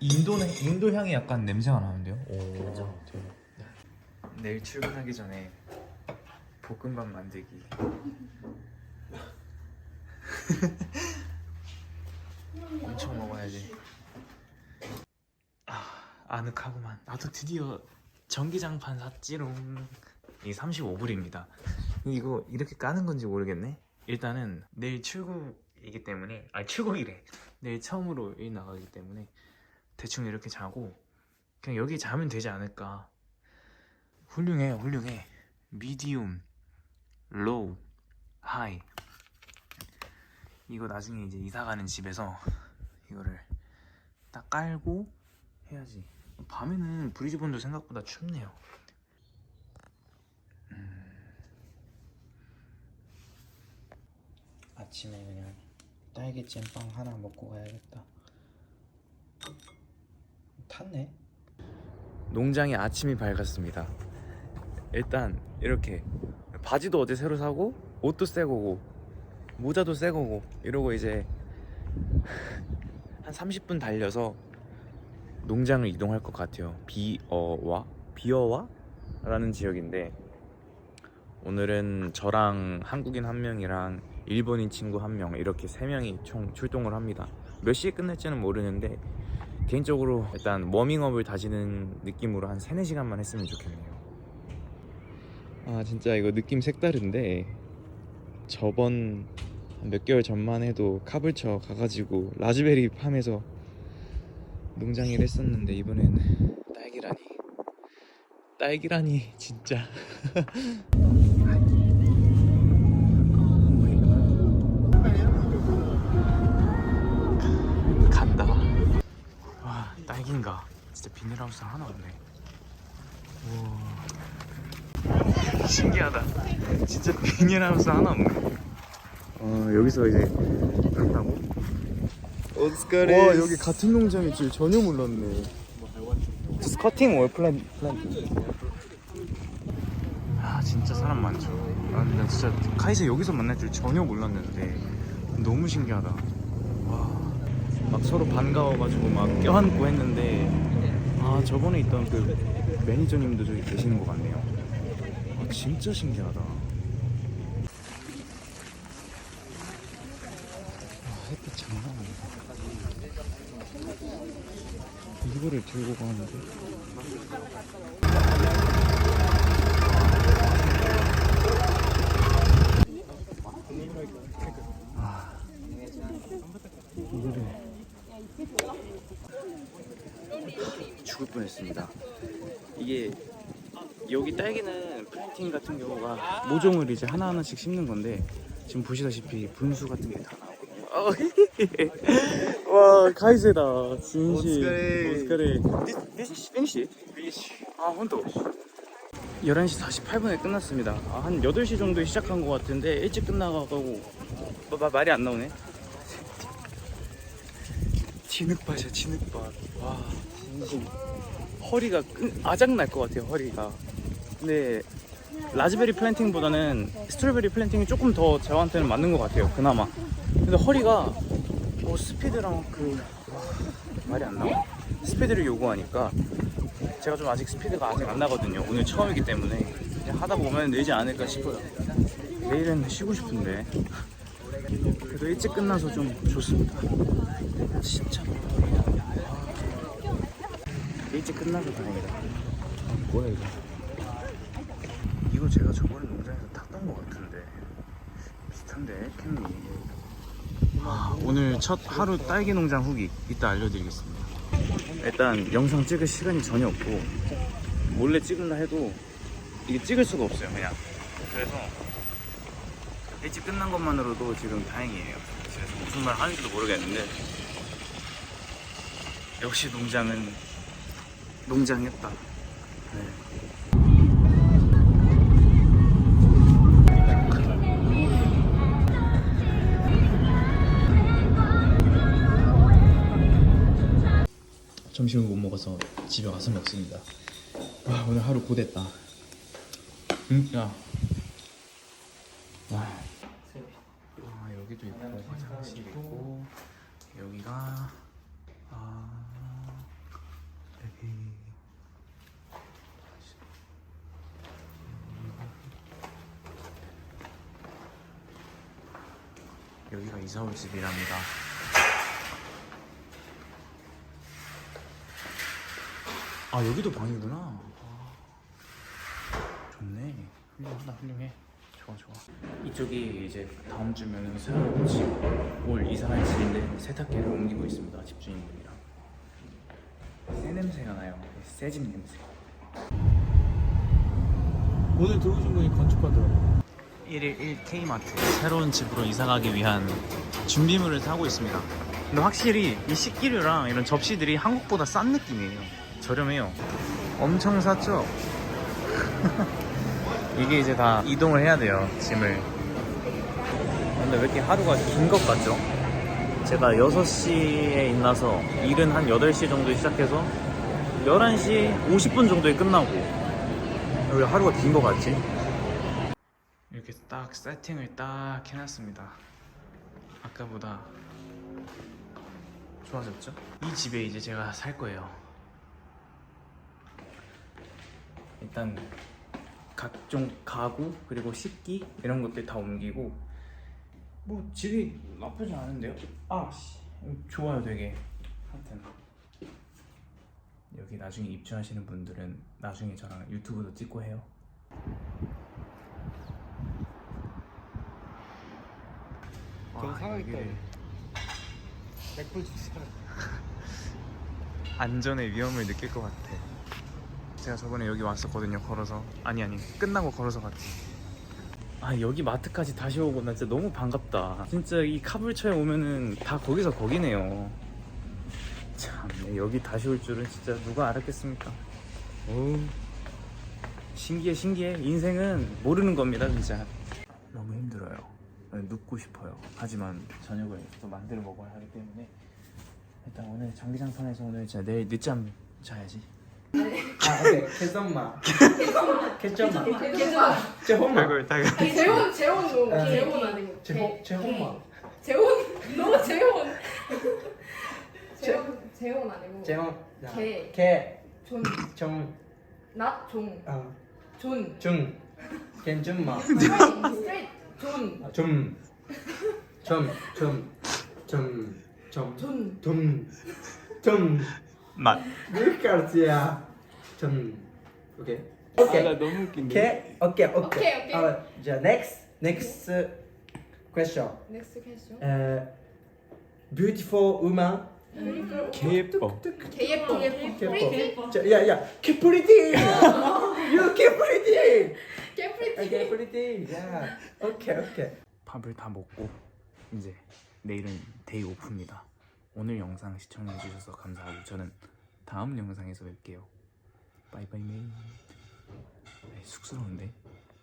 인도는 인도 향이 약간 냄새가 나는데요. 오, 그죠. 대박. 내일 출근하기 전에 볶음밥 만들기. 엄청 먹어야지. 아, 아늑하구만. 나도 드디어 전기장판 샀지롱. 이 35불입니다. 이거 이렇게 까는 건지 모르겠네. 일단은 내일 출국이기 때문에 아니 출국이래. 내일 처음으로 일 나가기 때문에 대충 이렇게 자고 그냥 여기 자면 되지 않을까. 훌륭해, 훌륭해. 미디움, 로우, 하이. 이거 나중에 이제 이사 가는 집에서 이거를 딱 깔고 해야지. 밤에는 브리즈번도 생각보다 춥네요. 아침에 그냥 딸기 잼빵 하나 먹고 가야겠다. 탔네. 농장의 아침이 밝았습니다. 일단 이렇게 바지도 어제 새로 사고 옷도 새 거고 모자도 새 거고 이러고 이제 한 30분 달려서 농장을 이동할 것 같아요. 비어와 비어와 라는 지역인데 오늘은 저랑 한국인 한 명이랑 일본인 친구 한 명 이렇게 세 명이 총 출동을 합니다. 몇 시에 끝날지는 모르는데 개인적으로 일단 워밍업을 다지는 느낌으로 한 3, 4시간만 했으면 좋겠네요. 아 진짜 이거 느낌 색다른데 저번 몇 개월 전만 해도 카불처 가가지고 라즈베리 팜에서 농장일 했었는데 이번에는 딸기라니 딸기라니 진짜 와 딸기인가? 진짜 비닐하우스 하나 없네. 우와. 신기하다. 진짜 비닐하우스 하나 없네. 어 여기서 이제 간다고? 와 여기 같은 농장일 줄 전혀 몰랐네. Just cutting or plant, planting? 아 진짜 사람 많죠. 아 나 진짜 카이세 여기서 만날 줄 전혀 몰랐는데 너무 신기하다. 와 막 서로 반가워가지고 막 껴안고 했는데 아 저번에 있던 그 매니저님도 저기 계시는 것 같네요. 아 진짜 신기하다. 아, 햇빛 장난 아니다 이거를 들고 가는데 아, 이거를 뻔했습니다. 이게 여기 딸기는 플랜팅 같은 경우가 모종을 이제 하나하나씩 심는 건데 지금 보시다시피 분수 같은 게 다 나오거든요. 와 카이세다. 진심 오스카레. 오스카레. is finish? 아 혼또 11시 48분에 끝났습니다. 아, 한 8시 정도에 시작한 것 같은데 일찍 끝나가고 뭐, 마, 말이 안 나오네. 진흙밭이야 진흙밭. 와 진심 허리가 끈, 아작 날 것 같아요 허리가. 근데 라즈베리 플랜팅보다는 스트로베리 플랜팅이 조금 더 저한테는 맞는 것 같아요 그나마. 근데 허리가 뭐 스피드랑 그 와, 말이 안 나와. 스피드를 요구하니까 제가 좀 아직 스피드가 아직 안 나거든요. 오늘 처음이기 때문에 하다 보면 늘지 않을까 싶어요. 내일은 쉬고 싶은데. 그래도 일찍 끝나서 좀 좋습니다. 진짜 일찍 끝나서 다행이다. 뭐야 이거? 이거 제가 저번에 농장에서 탔던 것 같은데. 비슷한데 캠이. 아, 오늘 첫 하루 딸기 농장 후기 이따 알려드리겠습니다. 일단 영상 찍을 시간이 전혀 없고 몰래 찍을라 해도 이게 찍을 수가 없어요 그냥. 그래서 일찍 끝난 것만으로도 지금 다행이에요. 그래서 무슨 말 하는지도 모르겠는데 역시 농장은 농장했다 네. 점심을 못 먹어서 집에 와서 먹습니다. 와 오늘 하루 고됐다. 진짜. 와. 아 여기도 있고 화장실 있고 여기가 아 이사 올 집이랍니다. 아 여기도 방이구나. 아, 좋네. 훌륭하다 훌륭해. 좋아 좋아. 이쪽이 이제 다음 주면은 새로운 집올 이사할 집인데 세탁기를 옮기고 있습니다. 집주인분이랑. 새 냄새가 나요. 새집 냄새. 오늘 들어오신 분이 건축가더라고요. 1일 1K마트 새로운 집으로 이사 가기 위한 준비물을 사고 있습니다. 근데 확실히 이 식기류랑 이런 접시들이 한국보다 싼 느낌이에요. 저렴해요. 엄청 샀죠? 이게 이제 다 이동을 해야 돼요, 짐을. 근데 왜 이렇게 하루가 긴 것 같죠? 제가 6시에 일어나서 일은 한 8시 정도에 시작해서 11시 50분 정도에 끝나고 왜 하루가 긴 것 같지? 딱 세팅을 딱 해놨습니다. 아까보다 좋아졌죠? 이 집에 이제 제가 살 거예요. 일단 각종 가구 그리고 식기 이런 것들 다 옮기고 뭐 집이 나쁘지 않은데요? 아 씨, 좋아요 되게. 하여튼 여기 나중에 입주하시는 분들은 나중에 저랑 유튜브도 찍고 해요. 전 와, 상하니까 여기를 맥불 주세요. 안전의 위험을 느낄 것 같아. 제가 저번에 여기 왔었거든요. 걸어서 아니 아니 끝나고 걸어서 갔지. 아 여기 마트까지 다시 오고 나 진짜 너무 반갑다. 진짜 이 카불처에 오면은 다 거기서 거기네요. 참 네, 여기 다시 올 줄은 진짜 누가 알았겠습니까? 오 신기해 신기해 인생은 모르는 겁니다 진짜. 너무 힘들어요. 눕고 싶어요. 하지만 저녁을 또 만들어 먹어야 하기 때문에 일단 오늘 장기장판에서 오늘 진짜 내일 늦잠 자야지. 아, 오케이. 개썸마. 개썸마. 개조마. 제홈마. 그걸 다 아니 재혼 재혼도 아, 재혼 아니고 제호 제홈마. 재혼 너무 재혼. 재혼 재혼 아니고 제홈. 개. 개. 존. 정. 낫종 어. 존. 중. 괜찮마. 스트레이트 존. 아, 좀. 좀. 좀. 좀. 좀. 존. 좀. 좀. 맛. 알지야. 좀. 오케이. 오케이. 아, 너무 웃긴데. 오케이. 오케이. 오케이. 오케이, 오케이. 어, 자, next. next question. 넥스트 퀘스천. 어, beautiful woman. 개 예뻐. 개 예뻐. 개 예뻐. 자, 야, 야, 개 pretty. you 개 pretty. 개 아, pretty. 야, 오케이, 오케이. 밥을 다 먹고 이제 내일은 데이 오프입니다. 오늘 영상 시청해 주셔서 감사하고 저는 다음 영상에서 뵐게요. 바이바이 메이. 네, 쑥스러운데